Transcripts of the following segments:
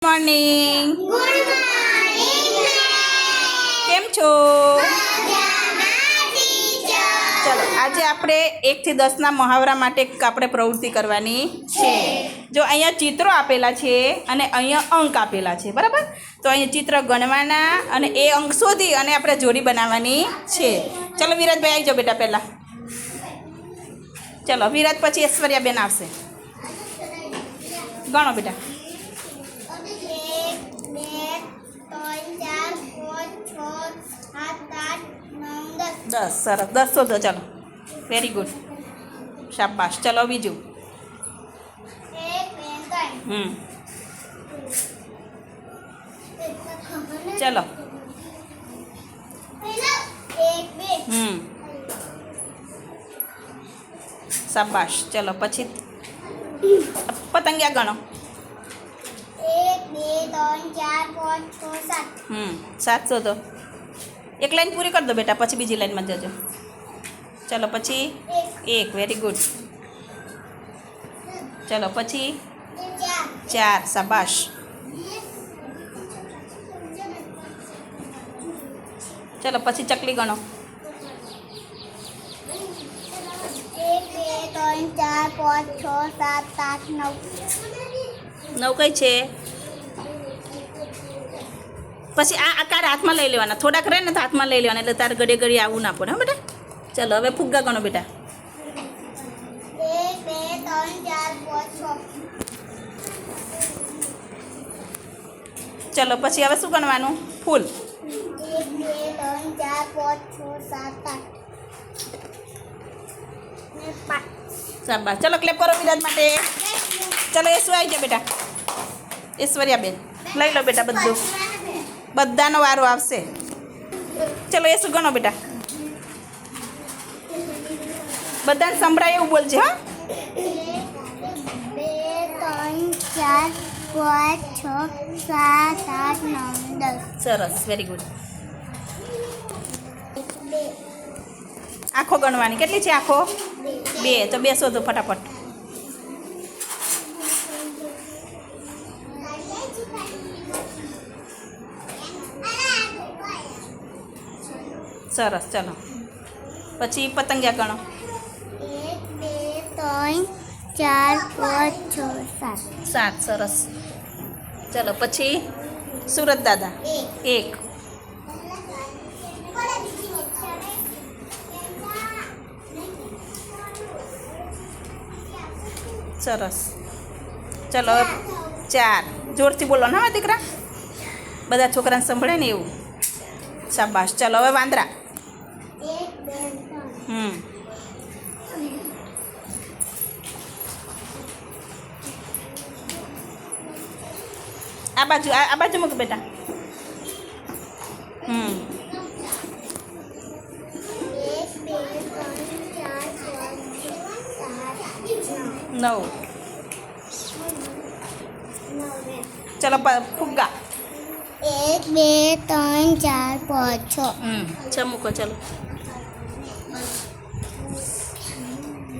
Morning કેમ છો? ચલો આજે આપણે એકથી દસના મહાવરા માટે આપણે પ્રવૃત્તિ કરવાની છે. જો અહીંયા ચિત્રો આપેલા છે અને અહીંયા અંક આપેલા છે બરાબર? તો અહીંયા ચિત્ર ગણવાના અને એ અંક શોધી અને આપણે જોડી બનાવવાની છે. ચલો વિરાજભાઈ આવી જાઓ બેટા પહેલાં. ચલો વિરાજ પછી ઐશ્વર્યાબેન આવશે. ગણો બેટા. દસ સરસ. દસ શોધો ચાલો. વેરી ગુડ શાબાશ. ચલો બીજું. હમ. ચલો. હમ. શાબાશ. ચલો પછી. પતંગિયા ગણો? એક બે ત્રણ ચાર પાંચ છ સાત. હમ સાત શોધો એક લાઈન પૂરી કરી દો બેટા, પછી બીજી લાઈનમાં જજો. ચલો, પછી એક. વેરી ગુડ ચલો, પછી ચાર. ચાર શાબાશ. ચલો, પછી ચકલી ગણો. ત્રણ ચાર પાંચ છ સાત આઠ નવ નવ કઈ છે? પછી આ આકાર હાથમાં લઈ લેવાના. થોડાક રહે ને તો હાથમાં લઈ લેવાના. એટલે તારે ઘડી ઘડી આવવું ના પડે, હા બેટા. ચાલો, હવે ફુગ્ગા ગણો બેટા. ચલો, પછી હવે શું ગણવાનું? ફૂલ. શાબાશ. ચલો ક્લેપ કરો વિરાજ માટે. ચલો એસુ આવી જાઓ બેટા? ઐશ્વર્યાબેન. લઈ લો બેટા બધું. બધાનો વારો આવશે. ચલો શું ગણો બેટા? બધાને સંભળાય એવું બોલજે હા. બે ત્રણ ચાર પાંચ છ સાત આઠ નવ દસ. સરસ વેરી ગુડ આખો આંખો ગણવાની. કેટલી છે આંખો? બે. તો બે શોધો ફટાફટ. સરસ ચલો. પછી પતંગિયા ગણો એક બે ત્રણ ચાર પાંચ છ સાત. સાત સરસ. ચલો પછી સુરત દાદા. એક. સરસ. ચલો ચાર. જોરથી બોલો ને દીકરા. બધા છોકરાને સંભળે ને એવું. શાબાશ. ચલો હવે વાંદરા એક બે ત્રણ હમ આ બાજુ આ બાજુ મૂક બેટા હમ નવ ચલો ફુગ્ગા એક બે ત્રણ ચાર પાંચ છ છ મૂકો ચલો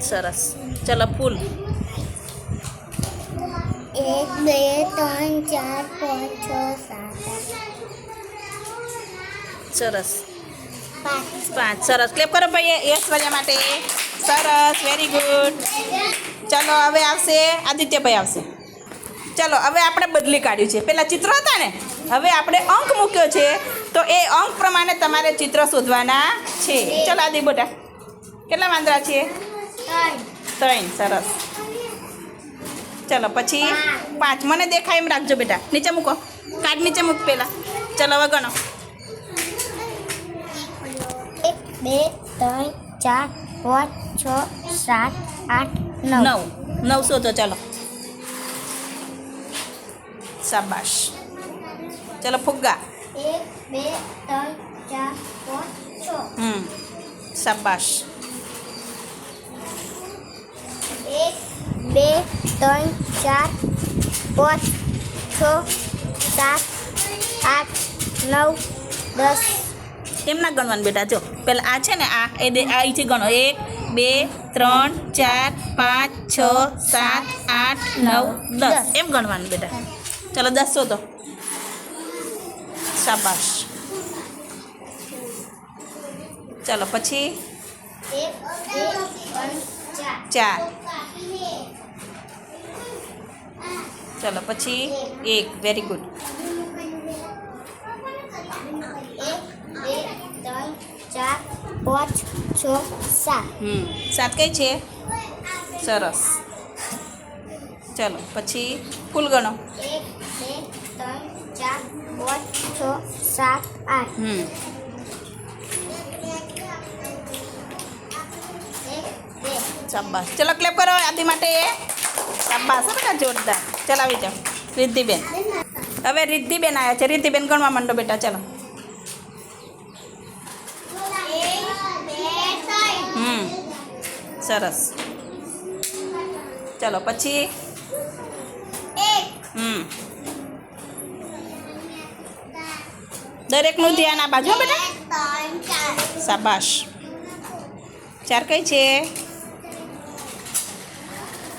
સરસ ચલો ફૂલ એક બે ત્રણ ચાર પાંચ છ સાત સરસ. પાંચ પાંચ સરસ. ક્લેપ કરો ભાઈ ઐશ્વર્યા માટે. સરસ વેરી ગુડ ચલો હવે આવશે. આદિત્યભાઈ આવશે. ચલો હવે આપણે બદલી કાઢ્યું છે. પહેલાં ચિત્ર હતા ને? હવે આપણે અંક મૂક્યો છે. તો એ અંક પ્રમાણે તમારે ચિત્ર શોધવાના છે. ચલો આદિ બોટા. કેટલા વાંદરા છે? ત્રણ. સરસ. ચલો પછી પાંચ. મને દેખાય એમ રાખજો બેટા. નીચે મૂકો. કાર્ડ નીચે મૂક પેલા. ચલો હવે ગણો. એક બે ત્રણ ચાર પાંચ છ સાત આઠ નવ. નવ. નવસો શોધો ચલો. શાબાશ. ચલો ફુગ્ગા. એક બે ત્રણ ચાર પાંચ છ. હમ. શાબાશ. એક બે ત્રણ ચાર પાંચ છ સાત આઠ નવ દસ. એમ ગણવાનું બેટા? જો પેલા આ છે ને આ એ આ અહીંથી ગણો. એક બે ત્રણ ચાર પાંચ છ સાત આઠ નવ દસ. એમ ગણવાનું બેટા. ચાલો દસ તો શાબાશ. ચાલો પછી? ચાર ચાર ચાલો, પછી એક. વેરી ગુડ પાંચ છ સાત હમ. સાત કઈ છે? સરસ. ચાલો, પછી ફૂલ ગણો. પાંચ છ સાત આઠ હમ. શાબાશ. ચલો ક્લેપ કરો આદિ માટે. શાબાશ બેટા, જોરદાર. ચાલો આવી જાઓ રિદ્ધિબેન. હવે રિદ્ધિબેન આવ્યા છે. રિદ્ધિબેન ગણવા માંડો બેટા ચાલો. હમ. સરસ. ચલો પછી? હમ. દરેકનું ધ્યાન આ બાજુ બેટા. શાબાશ. ચાર કઈ છે?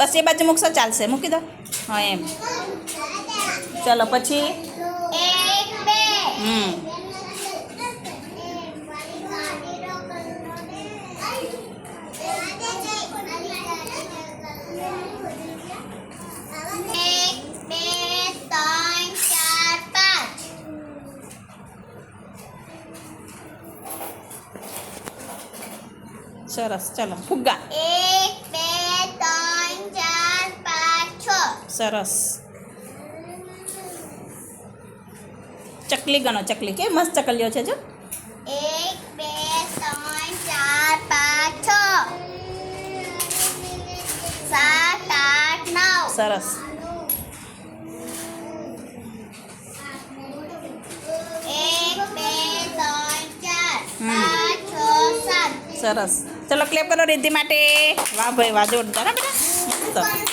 બસ એ બાજુ મૂકશો, ચાલશે. મૂકી દો. હા, એમ. ચલો, પછી? હમ. સરસ. ચલો, ફુગ્ગા. સરસ. ચકલી ગણો ચકલી. કે મસ્ત ચકલીઓ છે જો. એક બે ત્રણ ચાર પાંચ છ. સાત આઠ નવ. સરસ. એક બે ત્રણ ચાર. પાંચ છ સાત. સરસ. ચલો ક્લેપ કરો રિદ્ધિ માટે. વાહ ભાઈ વાહ જોરદાર બેટા.